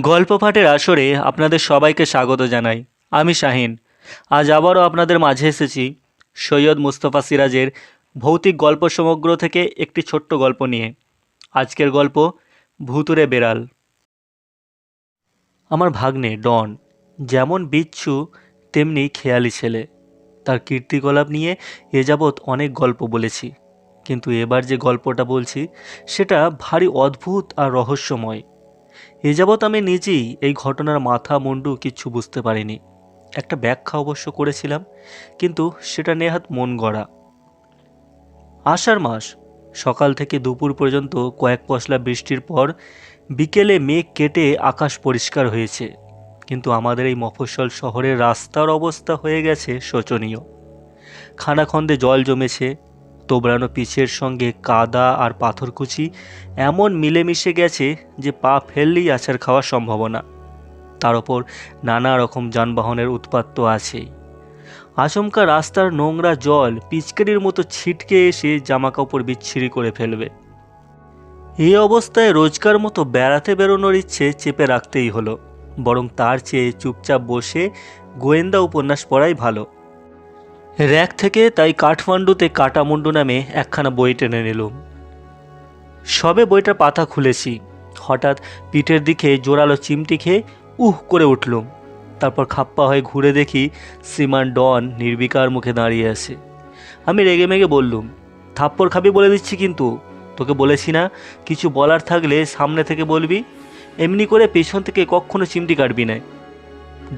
গল্প পাঠের আসরে আপনাদের সবাইকে স্বাগত জানাই। আমি শাহিন। আজ আবারও আপনাদের মাঝে এসেছি সৈয়দ মুস্তফা সিরাজের ভৌতিক গল্প সমগ্র থেকে একটি ছোট্ট গল্প নিয়ে। আজকের গল্প ভুতুরে বেড়াল। আমার ভাগ্নে, ডন, যেমন বিচ্ছু, তেমনি খেয়ালি ছেলে। তার কীর্তিকলাপ নিয়ে এ যাবৎ অনেক গল্প বলেছি। কিন্তু এবার যে গল্পটা বলছি, সেটা ভারী অদ্ভুত আর রহস্যময়। এ আমি নিজেই এই ঘটনার মাথা মুন্ডু কিচ্ছু বুঝতে পারিনি। একটা ব্যাখ্যা অবশ্য করেছিলাম, কিন্তু সেটা নেহাত মন গড়া। আষাঢ় মাস, সকাল থেকে দুপুর পর্যন্ত কয়েক পশলা বৃষ্টির পর বিকেলে মেঘ কেটে আকাশ পরিষ্কার হয়েছে, কিন্তু আমাদের এই মফস্বল শহরের রাস্তার অবস্থা হয়ে গেছে শোচনীয়। খানাখন্দে জল জমেছে তোবড়ানো পিচের সঙ্গে কাদা আর পাথরকুচি এমন মিলেমিশে গেছে যে পা ফেললেই আছাড় খাওয়ার সম্ভাবনা। তার ওপর নানা রকম যানবাহনের উৎপাত তো আছেই। আচমকা রাস্তার নোংরা জল পিচকারির মতো ছিটকে এসে জামাকাপড় বিচ্ছিরি করে ফেলবে। এই অবস্থায় রোজকার মতো বেড়াতে বেরোনোর ইচ্ছে চেপে রাখতেই হলো, বরং তার চেয়ে চুপচাপ বসে গোয়েন্দা উপন্যাস পড়াই ভালো। র্যাক থেকে তাই কাঠমান্ডুতে কাটামুন্ডু নামে একখানা বই টেনে নিলুম সবে বইটার পাতা খুলেছি। হঠাৎ পিঠের দিকে জোরালো চিমটি খেয়ে উহ করে উঠলুম তারপর খাপ্পা হয়ে ঘুরে দেখি শ্রীমান ডন নির্বিকার মুখে দাঁড়িয়ে আছে। আমি রেগে মেগে বললুম, থাপ্পড় খাবি বলে দিচ্ছি কিন্তু। তোকে বলেছি না, কিছু বলার থাকলে সামনে থেকে বলবি। এমনি করে পেছন থেকে কখনো চিমটি কাটবি না।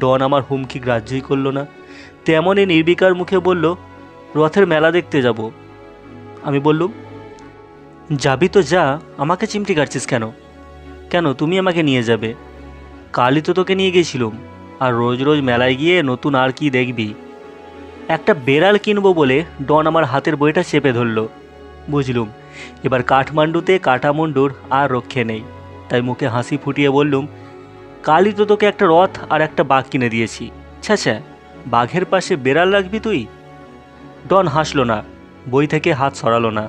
ডন আমার হুমকি গ্রাহ্যই করল না। তেমনই নির্বিকার মুখে বলল, রথের মেলা দেখতে যাব। আমি বললুম, যাবি তো যা, আমাকে চিমটি কাটছিস কেন? কেন? তুমি আমাকে নিয়ে যাবে। কালই তো তোকে নিয়ে গেছিলুম, আর রোজ রোজ মেলায় গিয়ে নতুন আর কি দেখবি। একটা বেড়াল কিনবো বলে ডন আমার হাতের বইটা চেপে ধরলো। বুঝলুম, এবার কাঠমান্ডুতে কাটামুন্ডুর আর রক্ষে নেই। তাই মুখে হাসি ফুটিয়ে বললুম কালই তো তোকে একটা রথ আর একটা বাঘ কিনে দিয়েছি। ছ্যা ছ্যা বাঘের পাশে বেড়াল রাখবি তুই? ডন হাসলো না, বই থেকে হাত সরালো না।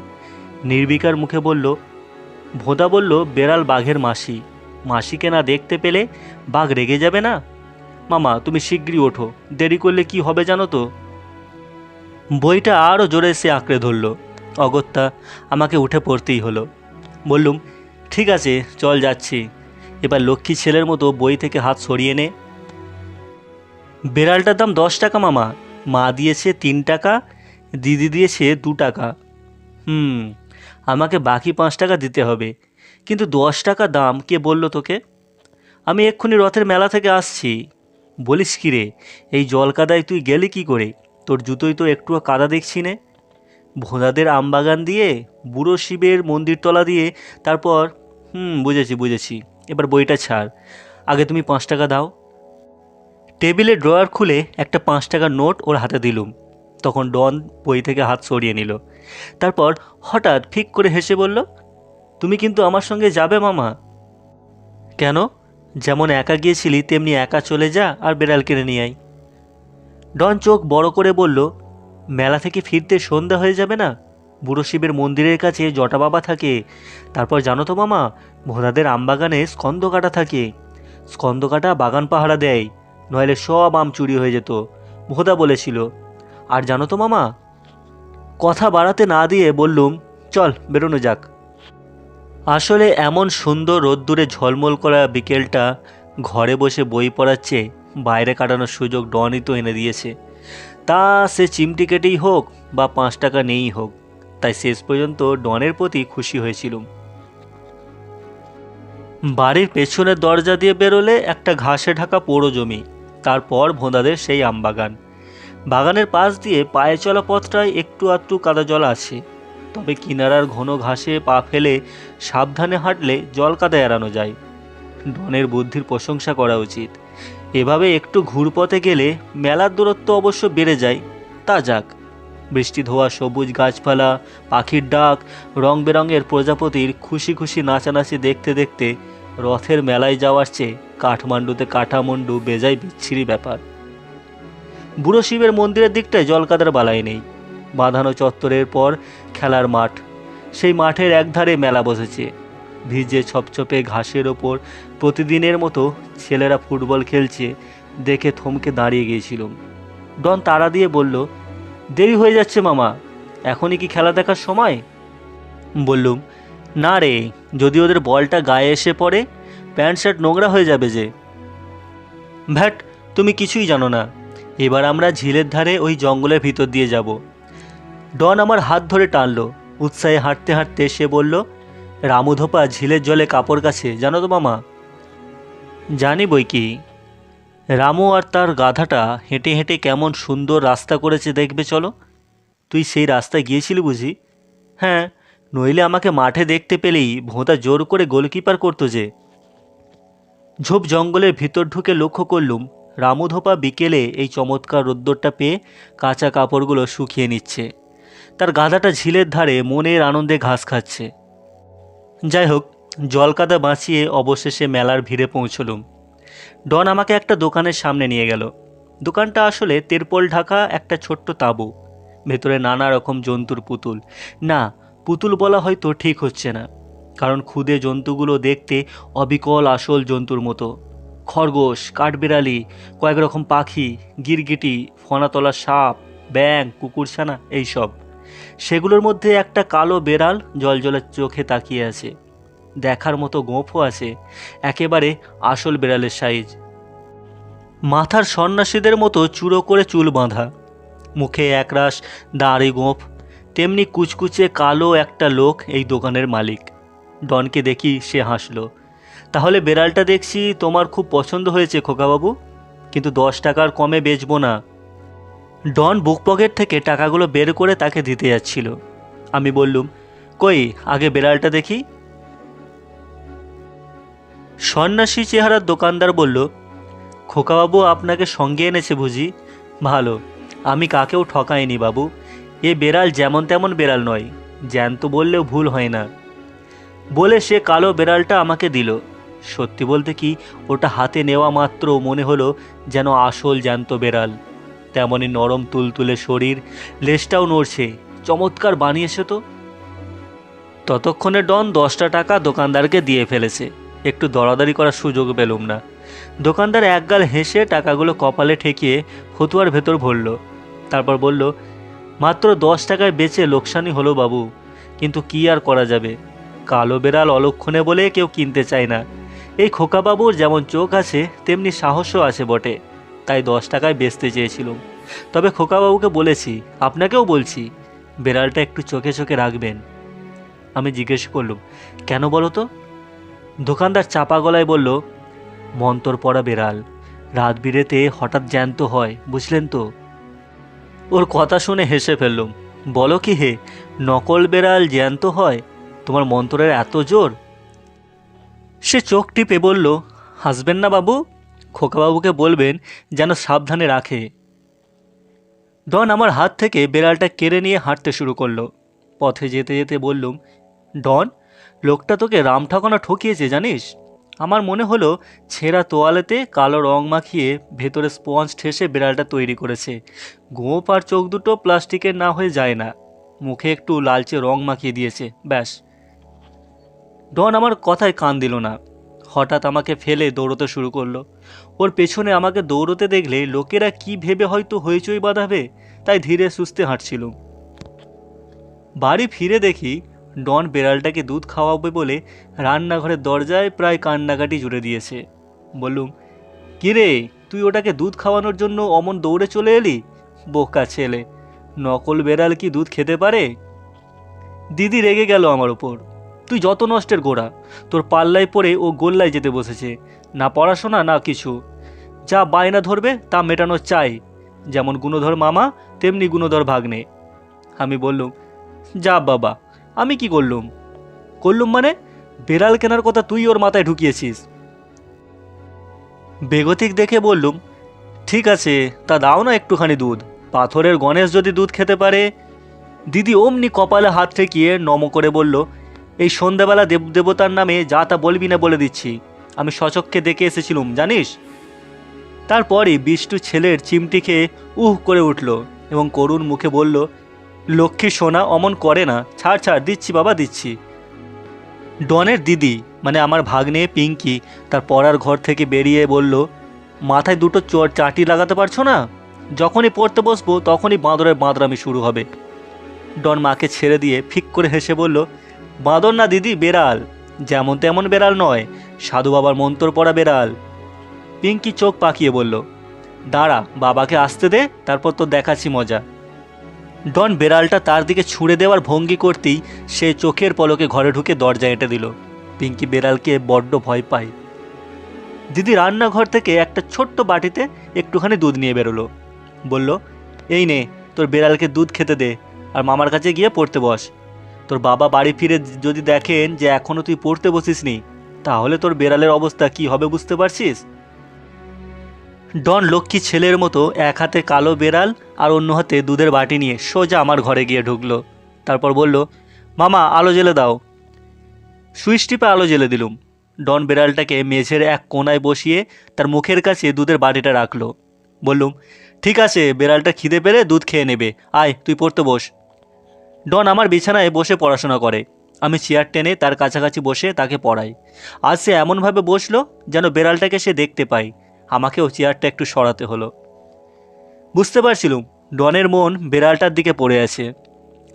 নির্বিকার মুখে বলল, ভোদা বলল, বেড়াল বাঘের মাসি। মাসিকে না দেখতে পেলে বাঘ রেগে যাবে না? মামা, তুমি শিগগিরই ওঠো, দেরি করলে কি হবে জানো তো? বইটা আরও জোরে সে আঁকড়ে ধরল। অগত্যা, আমাকে উঠে পড়তেই হলো। বললুম, ঠিক আছে, চল যাচ্ছি। এবার লক্ষ্মী ছেলের মতো বই থেকে হাত সরিয়ে নে। বেড়ালটার দাম দশ টাকা, মামা। মা দিয়েছে তিন টাকা, দিদি দিয়েছে দু টাকা। হুম, আমাকে বাকি পাঁচ টাকা দিতে হবে। কিন্তু দশ টাকা দাম, কে বলল তোকে? আমি এক্ষুনি রথের মেলা থেকে আসছি। বলিস কি রে, এই জল কাদায় তুই গেলি কি করে? তোর জুতোই তো একটুও কাদা দেখছি নে। ভোঁদাদের আমবাগান দিয়ে, বুড়ো শিবের মন্দিরতলা দিয়ে, তারপর, হুম, বুঝেছি বুঝেছি। এবার বইটা ছাড়। আগে তুমি পাঁচ টাকা দাও। টেবিলে ড্রয়ার খুলে একটা পাঁচ টাকার নোট ওর হাতে দিলুম। তখন ডন বই থেকে হাত সরিয়ে নিল। তারপর হঠাৎ ফিক করে হেসে বলল, তুমি কিন্তু আমার সঙ্গে যাবে মামা। কেন? যেমন একা গিয়েছিলি, তেমনি একা চলে যা আর বেড়াল কিনে নিয়ে আয়। ডন চোখ বড় করে বলল, মেলা থেকে ফিরতে সন্ধ্যা হয়ে যাবে না? বুড়ো শিবের মন্দিরের কাছে জটা বাবা থাকে। তারপর জানো তো মামা ভোদাদের আমবাগানে স্কন্দ কাটা থাকে। স্কন্দ কাটা বাগান পাহারা দেয়, নইলে সব আম চুরি হয়ে যেত ভোদা বলেছিল। আর জানো তো মামা? কথা বাড়াতে না দিয়ে বললুম, চল বেরোনো যাক। আসলে এমন সুন্দর রোদ্দুরে ঝলমল করা বিকেলটা ঘরে বসে বই পড়ার চেয়ে বাইরে কাটানোর সুযোগ ডনই তো এনে দিয়েছে। তা সে চিমটি কেটেই হোক বা পাঁচ টাকা নেই হোক, তাই শেষ পর্যন্ত ডনের প্রতি খুশি হয়েছিলুম। বাড়ির পেছনের দরজা দিয়ে বেরোলে একটা ঘাসে ঢাকা পোড়ো জমি, তারপর ভোঁদাদের সেই আমবাগান। বাগানের পাশ দিয়ে পায়ে চলা পথটায় একটু আধটু কাদা জল আছে, তবে কিনারার ঘন ঘাসে পা ফেলে সাবধানে হাঁটলে জল কাদা এড়ানো যায়। ডনের বুদ্ধির প্রশংসা করা উচিত। এভাবে একটু ঘুরপথে গেলে মেলার দূরত্ব অবশ্য বেড়ে যায়। তা যাক, বৃষ্টি ধোয়া সবুজ গাছপালা, পাখির ডাক রং বেরঙের প্রজাপতির খুশি খুশি নাচানাচি দেখতে দেখতে রথের মেলায় যাওয়ার চেয়ে কাঠমান্ডুতে কাঠামুন্ডু বেজায় বিচ্ছিরি ব্যাপার। বুড়ো শিবের মন্দিরের দিকটায় জলকাদার বালাই নেই। বাঁধানো চত্বরের পর খেলার মাঠ। সেই মাঠের একধারে মেলা বসেছে। ভিজে ছপছপে ঘাসের ওপর প্রতিদিনের মতো ছেলেরা ফুটবল খেলছে, দেখে থমকে দাঁড়িয়ে গিয়েছিলাম। ডন তাড়া দিয়ে বলল, দেরি হয়ে যাচ্ছে মামা, এখনই কি খেলা দেখার সময়? বললুম না রে, যদি ওদের বলটা গায়ে এসে পড়ে, প্যান্ট শার্ট নোংরা হয়ে যাবে যে। ভ্যাট, তুমি কিছুই জানো না। এবার আমরা ঝিলের ধারে ওই জঙ্গলের ভিতর দিয়ে যাব। ডন আমার হাত ধরে টানলো। উৎসাহে হাঁটতে হাঁটতে সে বলল, রামুধোপা ঝিলের জলে কাপড় কাছে, জানো তো মামা? জানি বই কি। রামু আর তার গাধাটা হেঁটে হেঁটে কেমন সুন্দর রাস্তা করেছে, দেখবে চলো। তুই সেই রাস্তায় গিয়েছিলি বুঝি? হ্যাঁ নইলে আমাকে মাঠে দেখতে পেলেই ভোঁতা জোর করে গোলকিপার করতো যে। ঝোপ জঙ্গলের ভিতর ঢুকে লক্ষ্য করলুম, রামুধোপা বিকেলে এই চমৎকার রোদ্দরটা পেয়ে কাঁচা কাপড়গুলো শুকিয়ে নিচ্ছে। তার গাধাটা ঝিলের ধারে মনের আনন্দে ঘাস খাচ্ছে। যাই হোক, জলকাদা বাঁচিয়ে অবশেষে মেলার ভিড়ে পৌঁছলুম। ডন আমাকে একটা দোকানের সামনে নিয়ে গেল। দোকানটা আসলে তেরপল ঢাকা একটা ছোট্ট তাঁবু। ভেতরে নানা রকম জন্তুর পুতুল। না পুতুল বলা হয়তো ঠিক হচ্ছে না, কারণ ক্ষুদে জন্তুগুলো দেখতে অবিকল আসল জন্তুর মতো। খরগোশ, কাঠবিড়ালি, কয়েক রকম পাখি, গিরগিটি, ফনাতলা সাপ, ব্যাং, কুকুরছানা, এইসব। সেগুলোর মধ্যে একটা কালো বেড়াল জলজলের চোখে তাকিয়ে আছে। দেখার মতো গোঁফও আছে, একেবারে আসল বেড়ালের সাইজ। মাথার সন্ন্যাসীদের মতো চূড়ো করে চুল বাঁধা। মুখে একরাশ দাড়ি গোঁফ তেমনি কুচকুচে কালো একটা লোক এই দোকানের মালিক। ডনকে দেখি সে হাসলো। তাহলে বেড়ালটা দেখছি তোমার খুব পছন্দ হয়েছে, খোকাবাবু। কিন্তু দশ টাকার কমে বেচবো না। ডন বুক পকেট থেকে টাকাগুলো বের করে তাকে দিতে যাচ্ছিল। আমি বললুম, কই, আগে বেড়ালটা দেখি? সন্ন্যাসী চেহারার দোকানদার বলল, খোকাবাবু আপনাকে সঙ্গে এনেছে বুঝি? ভালো, আমি কাকেও ঠকাইনি বাবু। এ বেড়াল যেমন তেমন বেড়াল নয়, জ্যান্ত বললেও ভুল হয় না। বলে সে কালো বেড়ালটা আমাকে দিল। সত্যি বলতে কি, ওটা হাতে নেওয়া মাত্র মনে হলো যেন আসল জ্যান্ত বেড়াল। তেমনই নরম তুলতুলে শরীর, লেজটাও নড়ছে। চমৎকার বানিয়েছে তো ততক্ষণে ডন দশটা টাকা দোকানদারকে দিয়ে ফেলেছে। একটু দরাদরি করার সুযোগ পেলুম না। দোকানদার একগাল হেসে টাকাগুলো কপালে ঠেকিয়ে ফতুয়ার ভেতর ভরল। তারপর বলল মাত্র দশ টাকায় বেচে লোকসানি হলো বাবু। কিন্তু কি আর করা যাবে? কালো বেড়াল অলক্ষণে বলে কেউ কিনতে চায় না। এই খোকাবাবুর যেমন চোখ আছে, তেমনি সাহসও আছে বটে। তাই দশ টাকায় বেচতে চেয়েছিলাম। তবে খোকাবাবুকে বলেছি, আপনাকেও বলছি, বেড়ালটা একটু চোখে চোখে রাখবেন। আমি জিজ্ঞেস করলুম, কেন বলো তো? দোকানদার চাপা গলায় বলল, মন্তর পড়া বেড়াল, রাত বিরেতে হঠাৎ জ্যান্ত হয়, বুঝলেন তো? ওর কথা শুনে হেসে ফেললুম। বলো কি হে, নকল বেড়াল জ্যান্ত হয়, তোমার মন্ত্রের এত জোর? সে চোখ টিপে বলল, হাসবেন না বাবু, খোকাবাবুকে বলবেন যেন সাবধানে রাখে। ডন আমার হাত থেকে বেড়ালটা কেড়ে নিয়ে হাঁটতে শুরু করল। পথে যেতে যেতে বললুম, ডন, লোকটা তোকে রাম ঠাকুনা ঠকিয়েছে, জানিস? আমার মনে হলো ছেঁড়া তোয়ালেতে কালো রং মাখিয়ে ভেতরে স্পঞ্জ ঠেসে বেড়ালটা তৈরি করেছে। গোপ আর চোখ দুটো প্লাস্টিকের না হয়ে যায় না। মুখে একটু লালচে রং মাখিয়ে দিয়েছে, ব্যাস। ডন আমার কথায় কান দিল না। হঠাৎ আমাকে ফেলে দৌড়তে শুরু করল। ওর পেছনে আমাকে দৌড়তে দেখলে লোকেরা কি ভেবে হয়তো হইচই বাঁধাবে, তাই ধীরে সুস্থে হাঁটছিলুম। বাড়ি ফিরে দেখি ডন বেড়ালটাকে দুধ খাওয়াবে বলে রান্নাঘরের দরজায় প্রায় কান্নাকাটি জুড়ে দিয়েছে। বললুম কিরে তুই ওটাকে দুধ খাওয়ানোর জন্য অমন দৌড়ে চলে এলি? বোকা ছেলে, নকল বেড়াল কি দুধ খেতে পারে? দিদি রেগে গেল আমার ওপর তুই যত নষ্টের গোড়া, তোর পাল্লায় পড়ে ও গোল্লায় যেতে বসেছে, না পড়াশোনা না কিছু। যা বায়না ধরবে তা মেটানো চাই, যেমন গুণধর মামা, তেমনি গুণধর ভাগ্নে। আমি বললুম, যা বাবা আমি কি করলুম? করলুম মানে বেড়াল কেনার কথা তুই ওর মাথায় ঢুকিয়েছিস। বেগতিক দেখে বললুম, ঠিক আছে, তা দাও না একটুখানি দুধ। পাথরের গণেশ যদি দুধ খেতে পারে? দিদি অমনি কপালে হাত ঠেকিয়ে নম করে বলল, এই সন্ধ্যাবেলা দেব দেবতার নামে যা তা বলবি না বলে দিচ্ছি। আমি সচক্ষে দেখে এসেছিলুম, জানিস? তারপরই বিষ্টু ছেলের চিমটি খেয়ে উহ করে উঠল এবং করুণ মুখে বলল লক্ষ্মী সোনা অমন করে না, ছাড় ছাড়, দিচ্ছি বাবা, দিচ্ছি। ডনের দিদি মানে আমার ভাগ্নে পিঙ্কি, তার পড়ার ঘর থেকে বেরিয়ে বলল, মাথায় দুটো চোর, চাটি লাগাতে পারছ না? যখনই পড়তে বসবো, তখনই বাঁদরের বাঁদরামি শুরু হবে। ডন মাকে ছেড়ে দিয়ে ফিক করে হেসে বলল, বাঁদর না দিদি, বেড়াল। যেমন তেমন বেড়াল নয়, সাধু বাবার মন্তর পড়া বেড়াল। পিঙ্কি চোখ পাকিয়ে বলল, দাঁড়া, বাবাকে আসতে দে, তারপর তো দেখাচ্ছি মজা। ডন বেড়ালটা তার দিকে ছুঁড়ে দেওয়ার ভঙ্গি করতেই সে চোখের পলকে ঘরে ঢুকে দরজা এঁটে দিল। পিঙ্কি বেড়ালকে বড্ড ভয় পায়। দিদি রান্নাঘর থেকে একটা ছোট্ট বাটিতে একটুখানি দুধ নিয়ে বেরোলো। বলল, এই নে, তোর বেড়ালকে দুধ খেতে দে আর মামার কাছে গিয়ে পড়তে বস। তোর বাবা বাড়ি ফিরে যদি দেখেন যে এখনও তুই পড়তে বসিসনি, তাহলে তোর বেড়ালের অবস্থা কি হবে বুঝতে পারছিস? ডন লক্ষ্মী ছেলের মতো এক হাতে কালো বেড়াল আর অন্য হাতে দুধের বাটি নিয়ে সোজা আমার ঘরে গিয়ে ঢুকলো। তারপর বলল, মামা, আলো জ্বেলে দাও। সুইচ টিপে আলো জ্বেলে দিলুম। ডন বেড়ালটাকে মেঝের এক কোনায় বসিয়ে তার মুখের কাছে দুধের বাটিটা রাখল। বললুম, ঠিক আছে, বেড়ালটা খিদে পেলে দুধ খেয়ে নেবে। আয়, তুই পড়তে বস। ডন আমার বিছানায় বসে পড়াশোনা করে। আমি চেয়ার টেনে তার কাছাকাছি বসে তাকে পড়াই। আজ সে এমনভাবে বসল যেন বেড়ালটাকে সে দেখতে পাই আমাকেও চেয়ারটা একটু সরাতে হলো। বুঝতে পারছিলুম, ডনের মন বেড়ালটার দিকে পড়ে আছে।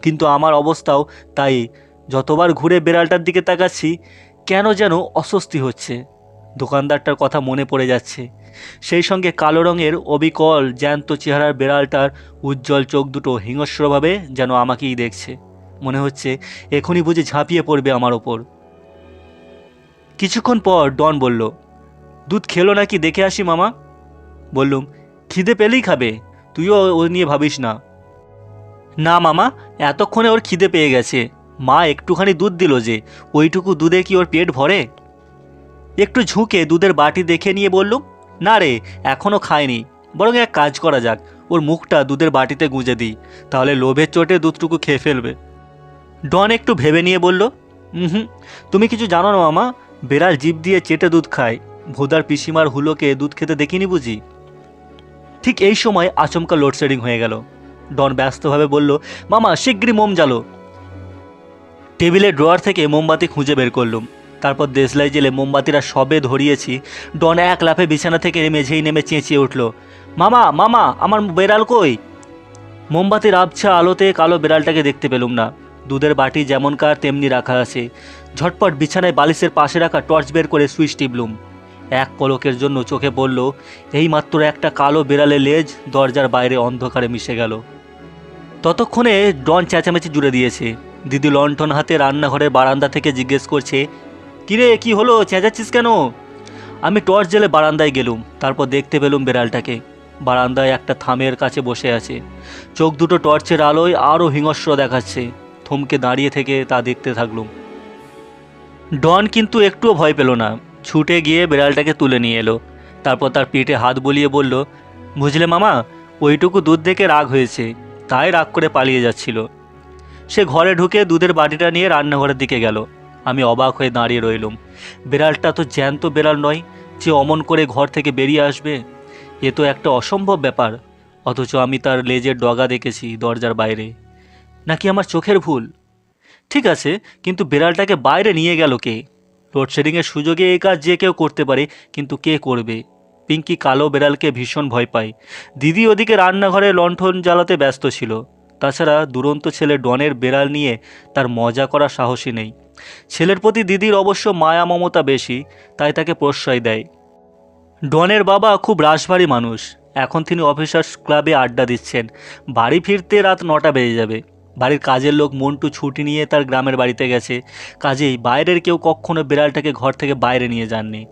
কিন্তু আমার অবস্থাও তাই, যতবার ঘুরে বেড়ালটার দিকে তাকাচ্ছি, কেন যেন অস্বস্তি হচ্ছে। দোকানদারটার কথা মনে পড়ে যাচ্ছে। সেই সঙ্গে কালো রঙের অবিকল জ্যান্ত চেহারার বেড়ালটার উজ্জ্বল চোখ দুটো হিংস্রভাবে যেন আমাকেই দেখছে। মনে হচ্ছে এখনই বুঝে ঝাঁপিয়ে পড়বে আমার ওপর। কিছুক্ষণ পর ডন বলল দুধ খেলো নাকি দেখে আসি মামা? বললুম, খিদে পেলেই খাবে, তুইও ও নিয়ে ভাবিস না। না মামা, এতক্ষণে ওর খিদে পেয়ে গেছে। মা একটুখানি দুধ দিল যে, ওইটুকু দুধে কি ওর পেট ভরে? একটু ঝুঁকে দুধের বাটি দেখে নিয়ে বললুম, না রে এখনও খায়নি। বরং এক কাজ করা যাক, ওর মুখটা দুধের বাটিতে গুঁজে দিই, তাহলে লোভের চোটে দুধটুকু খেয়ে ফেলবে। ডন একটু ভেবে নিয়ে বলল হুম, তুমি কিছু জানো না মামা, বেড়াল জিভ দিয়ে চেটে দুধ খায়। ভোদার পিসিমার হুলোকে দুধ খেতে দেখিনি বুঝি? ঠিক এই সময় আচমকা লোডশেডিং হয়ে গেল। ডন ব্যস্তভাবে বলল, মামা, শিগগিরই মোম জ্বালো। টেবিলের ড্রয়ার থেকে মোমবাতি খুঁজে বের করলুম। তারপর দেশলাই জেলে মোমবাতিরা সবে ধরিয়েছি। ডন এক লাফে বিছানা থেকে মেঝেই নেমে চেঁচিয়ে উঠল, মামা মামা, আমার বেড়াল কই? মোমবাতির আবছা আলোতে কালো বেড়ালটাকে দেখতে পেলুম না। দুধের বাটি যেমনকার, তেমনি রাখা আছে। ঝটপট বিছানায় বালিশের পাশে রাখা টর্চ বের করে সুইচ টিপলুম। এক পলকের জন্য চোখে পড়ল এই মাত্র একটা কালো বেড়ালে লেজ দরজার বাইরে অন্ধকারে মিশে গেল। ততক্ষণে ডন চেঁচামেচি জুড়ে দিয়েছে। দিদি লণ্ঠন হাতে রান্নাঘরের বারান্দা থেকে জিজ্ঞেস করছে, কিরে, কি হলো? চেঁচাচ্ছিস কেন? আমি টর্চ জেলে বারান্দায় গেলুম, তারপর দেখতে পেলুম বেড়ালটাকে। বারান্দায় একটা থামের কাছে বসে আছে। চোখ দুটো টর্চের আলোয় আরও হিংস্র দেখাচ্ছে। থমকে দাঁড়িয়ে থেকে তা দেখতে থাকলুম। ডন কিন্তু একটুও ভয় পেল না। ছুটে গিয়ে বিড়ালটাকে তুলে নিয়ে এলো। তারপর তার পিঠে হাত বলিয়ে বলল, বুঝলে মামা, ওইটুকু দুধ দেখে রাগ হয়েছে, তাই রাগ করে পালিয়ে যাচ্ছিল। সে ঘরে ঢুকে দুধের বাটিটা নিয়ে রান্নাঘরের দিকে গেল। আমি অবাক হয়ে দাঁড়িয়ে রইলুম। বিড়ালটা তো জ্যান্ত বিড়াল নয়, যে অমন করে ঘর থেকে বেরিয়ে আসবে, এ তো একটা অসম্ভব ব্যাপার। অথচ আমি তার লেজের ডগা দেখেছি দরজার বাইরে। নাকি আমার চোখের ভুল? ঠিক আছে, কিন্তু বিড়ালটাকে বাইরে নিয়ে গেল কে? লোডশেডিংয়ের সুযোগে এই কাজ যে কেউ করতে পারে, কিন্তু কে করবে? পিঙ্কি কালো বেড়ালকে ভীষণ ভয় পায়। দিদি ওদিকে রান্নাঘরে লণ্ঠন জ্বালাতে ব্যস্ত ছিল। তাছাড়া দুরন্ত ছেলে ডনের বেড়াল নিয়ে তার মজা করা সাহসী নেই। ছেলের প্রতি দিদির অবশ্য মায়া মমতা বেশি, তাই তাকে প্রশ্রয় দেয়। ডনের বাবা খুব রাশভারী মানুষ। এখন তিনি অফিসার্স ক্লাবে আড্ডা দিচ্ছেন। বাড়ি ফিরতে রাত নটা বেজে যাবে। বাড়ির কাজের লোক মন্টু ছুটি নিয়ে তার গ্রামের বাড়িতে গেছে। কাজেই বাইরের কেউ কখনো বিড়ালটাকে ঘর থেকে বাইরে নিয়ে যাননি।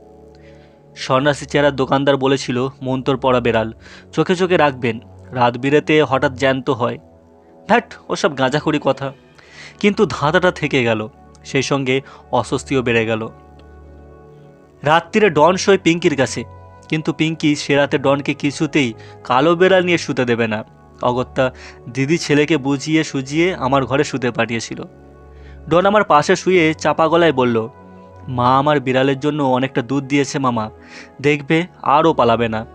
সন্ন্যাসী চেহারার দোকানদার বলেছিল, মন্তর পড়া বেড়াল। চোখে চোখে রাখবেন, রাত বিরেতে হঠাৎ জ্যান্ত হয়। ভ্যাট ওসব গাঁজাখড়ি কথা। কিন্তু ধাঁধাটা থেকে গেল, সেই সঙ্গে অস্বস্তিও বেড়ে গেল। রাত্রিরে ডন শোয় পিঙ্কির কাছে, কিন্তু পিঙ্কি সে রাতে ডনকে কিছুতেই কালো বেড়াল নিয়ে শুতে দেবে না। অগত্যা দিদি ছেলেকে বুঝিয়ে সুজিয়ে আমার ঘরে শুতে পাঠিয়েছিল। ডন আমার পাশে শুয়ে চাপা গলায় বলল, মা আমার বিড়ালের জন্য অনেকটা দুধ দিয়েছে মামা। দেখবে আরও পালাবে না।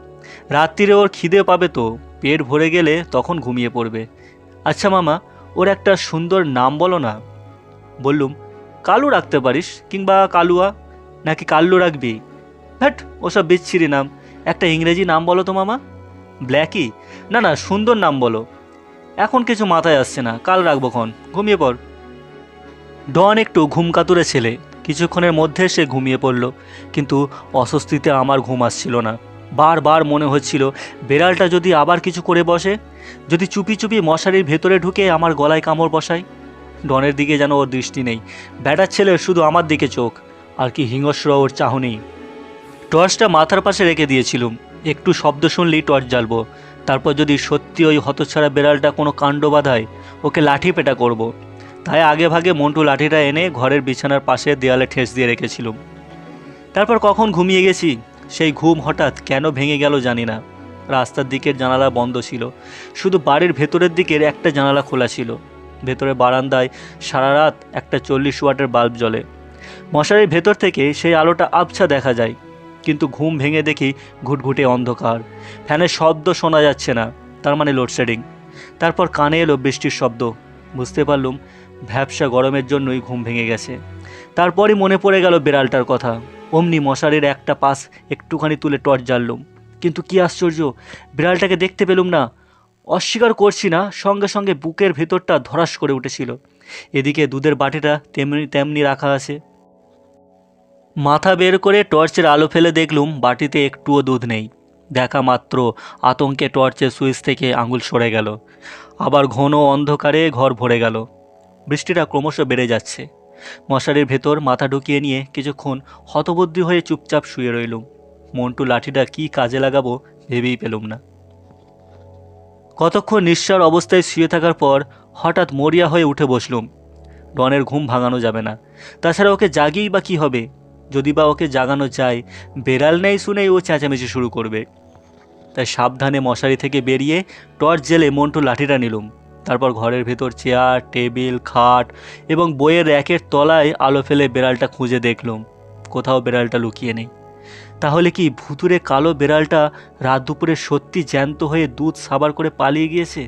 রাত্রিরে ওর খিদে পাবে তো, পেট ভরে গেলে তখন ঘুমিয়ে পড়বে। আচ্ছা মামা, ওর একটা সুন্দর নাম বলো না? বললুম, কালু রাখতে পারিস কিংবা কালুয়া? নাকি কাল্লু রাখবি? হ্যাট, ওসব বিচ্ছিরি নাম। একটা ইংরেজি নাম বলো তো মামা। ব্ল্যাকি? না না, সুন্দর নাম বলো। এখন কিছু মাথায় আসছে না, কাল রাখব ক্ষণ। ঘুমিয়ে পড়। ডন একটু ঘুমকাতুরে ছেলে। কিছুক্ষণের মধ্যে সে ঘুমিয়ে পড়ল, কিন্তু অস্বস্তিতে আমার ঘুম আসছিল না। বারবার মনে হচ্ছিল, বেড়ালটা যদি আবার কিছু করে বসে? যদি চুপি চুপি মশারির ভেতরে ঢুকে আমার গলায় কামড় বসায়? ডনের দিকে যেন ওর দৃষ্টি নেই। ব্যাটার ছেলের শুধু আমার দিকে চোখ, আর কি হিংস্র ওর চাহনি। টর্চটা মাথার পাশে রেখে দিয়েছিলুম। একটু শব্দ শুনলেই টর্চ জ্বালবো। তারপর যদি সত্যি ওই হতচ্ছাড়া বেড়ালটা কোনো কাণ্ড বাঁধায়, ওকে লাঠি পেটা করব। তাই আগে ভাগে মন্টু লাঠিটা এনে ঘরের বিছানার পাশে দেয়ালে ঠেস দিয়ে রেখেছিলুম। তারপর কখন ঘুমিয়ে গেছি? সেই ঘুম হঠাৎ কেন ভেঙে গেল জানি না। রাস্তার দিকের জানালা বন্ধ ছিল। শুধু বাড়ির ভেতরের দিকের একটা জানালা খোলা ছিল। ভেতরে বারান্দায় সারা রাত একটা চল্লিশ ওয়াটের বাল্ব জ্বলে। মশারির ভেতর থেকে সেই আলোটা আবছা দেখা যায়। কিন্তু ঘুম ভেঙে দেখি ঘুটঘুটে অন্ধকার। ফ্যানের শব্দ শোনা যাচ্ছে না, তার মানে লোডশেডিং। তারপর কানে এলো বৃষ্টির শব্দ। বুঝতে পারলুম, ভ্যাবসা গরমের জন্যই ঘুম ভেঙে গেছে। তারপরই মনে পড়ে গেল বেড়ালটার কথা। অমনি মশারির একটা পাশ একটুখানি তুলে টর্চ জ্বাললুম। কিন্তু কি আশ্চর্য, বিড়ালটাকে দেখতে পেলুম না। অস্বীকার করছি না, সঙ্গে সঙ্গে বুকের ভেতরটা ধরাস করে উঠেছিল। এদিকে দুধের বাটিটা তেমনি তেমনি রাখা আছে। মাথা বের করে টর্চের আলো ফেলে দেখলুম বাটিতে একটুও দুধ নেই। দেখা মাত্র আতঙ্কে টর্চের সুইচ থেকে আঙুল সরে গেল। আবার ঘন অন্ধকারে ঘর ভরে গেল। বৃষ্টিটা ক্রমশ বেড়ে যাচ্ছে। মশারির ভেতর মাথা ঢুকিয়ে নিয়ে কিছুক্ষণ হতবুদ্ধি হয়ে চুপচাপ শুয়ে রইলুম। মন্টু লাঠিটা কি কাজে লাগাবো ভেবেই পেলুম না। কতক্ষণ নিঃস্বার অবস্থায় শুয়ে থাকার পর হঠাৎ মরিয়া হয়ে উঠে বসলুম। ডনের ঘুম ভাঙানো যাবে না। তাছাড়া ওকে জাগিয়েই বা কী হবে? যদি বা ওকে জাগানো যায়, বেড়াল নেই শুনেই ও চেঁচামেচি শুরু করবে। তাই সাবধানে মশারি থেকে বেরিয়ে টর্চ জেলে মন্টু লাঠিটা নিলুম। তারপর ঘরের ভেতর চেয়ার, টেবিল, খাট এবং বইয়ের র্যাকের তলায় আলো ফেলে বেড়ালটা খুঁজে দেখলুম। কোথাও বেড়ালটা লুকিয়ে নেই। তাহলে কি ভুতুরে কালো বেড়ালটা রাত দুপুরে সত্যি জ্যান্ত হয়ে দুধ সাবার করে পালিয়ে গিয়েছে?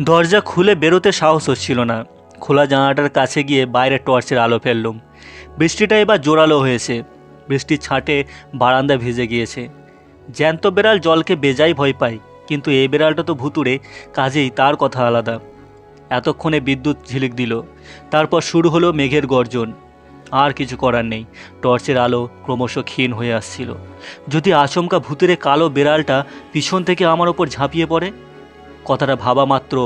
দরজা খুলে বেরোতে সাহস হচ্ছিল না। খোলা জানালাটার কাছে গিয়ে বাইরে টর্চের আলো ফেললুম। বৃষ্টিটা এবার জোরালো হয়েছে। বৃষ্টির ছাঁটে বারান্দা ভিজে গিয়েছে। জ্যান্ত বেড়াল জলকে বেজাই ভয় পায়, কিন্তু এই বেড়ালটা তো ভুতুরে কাজেই তার কথা আলাদা। এতক্ষণে বিদ্যুৎ ঝিলিক দিল। তারপর শুরু হলো মেঘের গর্জন। আর কিছু করার নেই, টর্চের আলো ক্রমশ ক্ষীণ হয়ে আসছিল। যদি আচমকা ভূতেরে কালো বেড়ালটা পিছন থেকে আমার ওপর ঝাঁপিয়ে পড়ে? কথাটা ভাবা মাত্র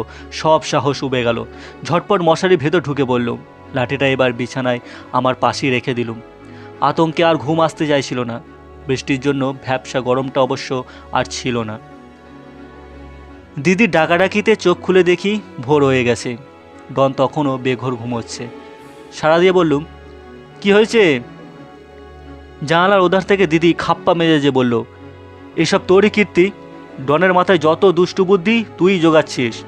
সব সাহস উবে গেল। ঝটপট মশারি ভেতর ঢুকে বললুম লাঠিটা এবার বিছানায় আমার পাশেই রেখে দিলুম। আতঙ্কে আর ঘুম আসতে চাইছিল না। বৃষ্টির জন্য ভ্যাবসা গরমটা অবশ্য আর ছিল না। দিদির ডাকাডাকিতে চোখ খুলে দেখি ভোর হয়ে গেছে। ডন তখনও বেঘর ঘুমোচ্ছে। সারা দিয়ে বললুম, কি হয়েছে? জানালার ওধার থেকে দিদি খাপ্পা মেজেজে বলল, এসব তোরই কীর্তি। ডনের মাথায় যত দুষ্টু বুদ্ধি তুই জোগাচ্ছিস।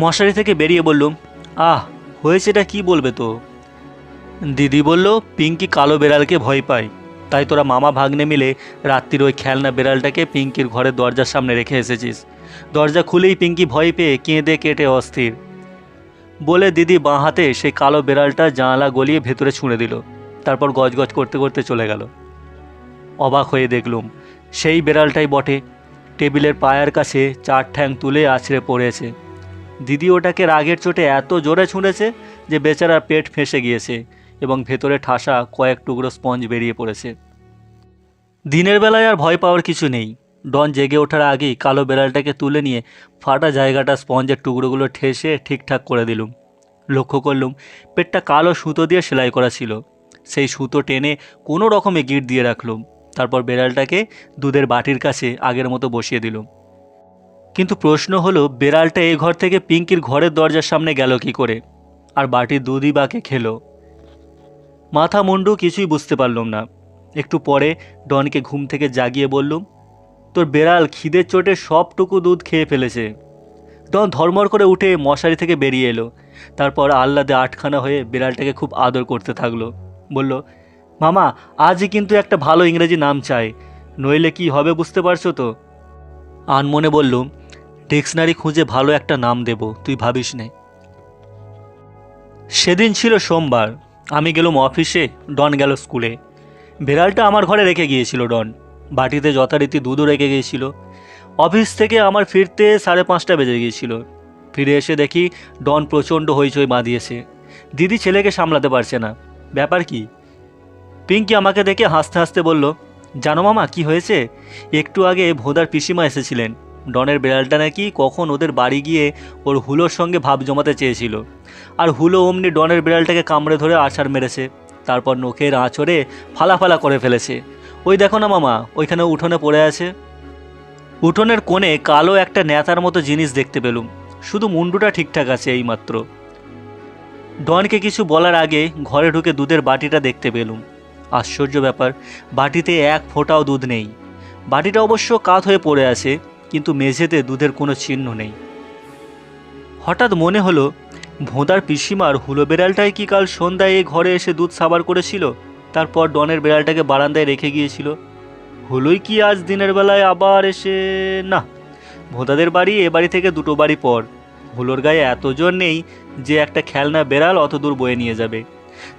মশারি থেকে বেরিয়ে বললুম, আহ হয়েছেটা কি বলবে তো? দিদি বলল, পিঙ্কি কালো বেড়ালকে ভয় পায়। তাই তোরা মামা ভাগ্নে মিলে রাত্রির ওই খেলনা বেড়ালটাকে পিঙ্কির ঘরের দরজার সামনে রেখে এসেছিস। দরজা খুলেই পিঙ্কি ভয় পেয়ে কেঁদে কেটে অস্থির। বলে দিদি বাঁ হাতে সেই কালো বেড়ালটা জানালা গলিয়ে ভেতরে ছুঁড়ে দিল। তারপর গজগজ করতে করতে চলে গেল। অবাক হয়ে দেখলুম, সেই বেড়ালটাই বটে। টেবিলের পায়ের কাছে চার ঠ্যাং তুলে আছড়ে পড়েছে দিদি ওটাকে রাগের চোটে এত জোরে ছুঁড়েছে যে বেচারার পেট ফেঁসে গিয়েছে এবং ভেতরে ঠাসা কয়েক টুকরো স্পঞ্জ বেরিয়ে পড়েছে। দিনের বেলায় আর ভয় পাওয়ার কিছু নেই। ডন জেগে ওঠার আগেই কালো বেড়ালটাকে তুলে নিয়ে ফাটা জায়গাটা স্পঞ্জের টুকরোগুলো ঠেসে ঠিকঠাক করে দিলুম। লক্ষ্য করলুম, পেটটা কালো সুতো দিয়ে সেলাই করা ছিল। সেই সুতো টেনে কোনো রকমে গিট দিয়ে রাখলুম। তারপর বেড়ালটাকে দুধের বাটির কাছে আগের মতো বসিয়ে দিলুম। কিন্তু প্রশ্ন হলো, বেড়ালটা এই ঘর থেকে পিঙ্কির ঘরের দরজার সামনে গেল কি করে? আর বাটির দুধই বাকে খেলো। মাথা মুন্ডু কিছুই বুঝতে পারলাম না। একটু পরে ডনকে ঘুম থেকে জাগিয়ে বললুম, তোর বেড়াল খিদের চোটে সবটুকু দুধ খেয়ে ফেলেছে। ডন ধর্মর করে উঠে মশারি থেকে বেরিয়ে এলো। তারপর আহ্লাদে আটখানা হয়ে বেড়ালটাকে খুব আদর করতে থাকল। বলল, মামা, আজই কিন্তু একটা ভালো ইংরেজি নাম চাই, নইলে কি হবে বুঝতে পারছ তো? আনমনে বললুম ডিকশনারি খুঁজে ভালো একটা নাম দেব, তুই ভাবিস নে। সেদিন ছিল সোমবার, আমি গেলুম অফিসে, ডন গেল স্কুলে। বিড়ালটা আমার ঘরে রেখে গিয়েছিল ডন, বাটিতে যথারীতি দুধও রেখে গিয়েছিল। অফিস থেকে আমার ফিরতে সাড়ে পাঁচটা বেজে গিয়েছিল। ফিরে এসে দেখি ডন প্রচণ্ড হইচই বাঁধিয়েছে। দিদি ছেলেকে সামলাতে পারছে না। ব্যাপার কি? পিঙ্কি আমাকে দেখে হাসতে হাসতে বলল, জানো মামা, কি হয়েছে? একটু আগে ভোদার পিসিমা এসেছিলেন। ডনের বেড়ালটা নাকি কখন ওদের বাড়ি গিয়ে ওর হুলোর সঙ্গে ভাব জমাতে চেয়েছিল। আর হুলো অমনি ডনের বিড়ালটাকে কামড়ে ধরে আছাড় মেরেছে। তারপর নখের আঁচড়ে ফালা ফালা করে ফেলেছে। ওই দেখো না মামা, ওইখানে উঠোনে পড়ে আছে। উঠোনের কোণে কালো একটা নেতার মতো জিনিস দেখতে পেলুম। শুধু মুন্ডুটা ঠিকঠাক আছে এইমাত্র। ডনকে কিছু বলার আগে ঘরে ঢুকে দুধের বাটিটা দেখতে পেলুম। আশ্চর্য ব্যাপার, বাটিতে এক ফোঁটাও দুধ নেই। বাটিটা অবশ্য কাত হয়ে পড়ে আছে। কিন্তু মেঝেতে দুধের কোনো চিহ্ন নেই। হঠাৎ মনে হলো, ভোঁদার পিসিমার হুলো বেড়ালটাই কি কাল সন্ধ্যায় এই ঘরে এসে দুধ সাবার করেছিল, তারপর ডনের বেড়ালটাকে বারান্দায় রেখে গিয়েছিল। হুলোই কি আজ দিনের বেলায় আবার এসে, না, ভোঁদাদের বাড়ি, এ বাড়ি থেকে দুটো বাড়ি পর। হুলোর গায়ে এত জোর নেই যে একটা খেলনা বেড়াল অত দূর বয়ে নিয়ে যাবে।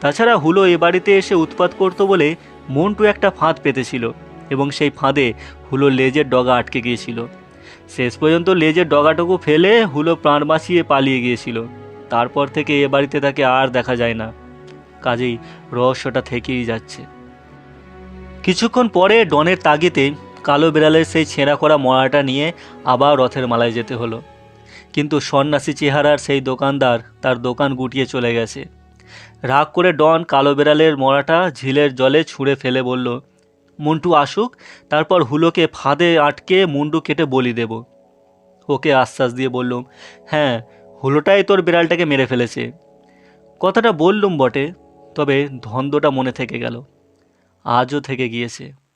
তাছাড়া হুলো এ বাড়িতে এসে উৎপাত করতো বলে মন্টু একটা ফাঁদ পেতেছিল। এবং সেই ফাঁদে হুলো লেজের ডগা আটকে গিয়েছিল। শেষ পর্যন্ত লেজের ডগাটুকু ফেলে হুলো প্রাণ বাঁচিয়ে পালিয়ে গিয়েছিল। তারপর থেকে এ বাড়িতে তাকে আর দেখা যায় না। কাজেই রহস্যটা থেকেই যাচ্ছে। কিছুক্ষণ পরে ডনের তাগিতে কালো বিড়ালের সেই ছেঁড়া করা মরাটা নিয়ে আবার রথের মালায় যেতে হলো। কিন্তু সন্ন্যাসী চেহারার সেই দোকানদার তার দোকান গুটিয়ে চলে গেছে। রাগ করে ডন কালো বিড়ালের মরাটা ঝিলের জলে ছুঁড়ে ফেলে বলল মন্টু আসুক, তারপর হুলোকে ফাঁদে আটকে মুন্ডু কেটে বলি দেব। ওকে আশ্বাস দিয়ে বললুম হ্যাঁ হুলোটাই তোর বিড়ালটাকে মেরে ফেলেছে। কথাটা বললুম বটে, তবে ধন্দটা মনে থেকে গেল। আজও থেকে গিয়েছে।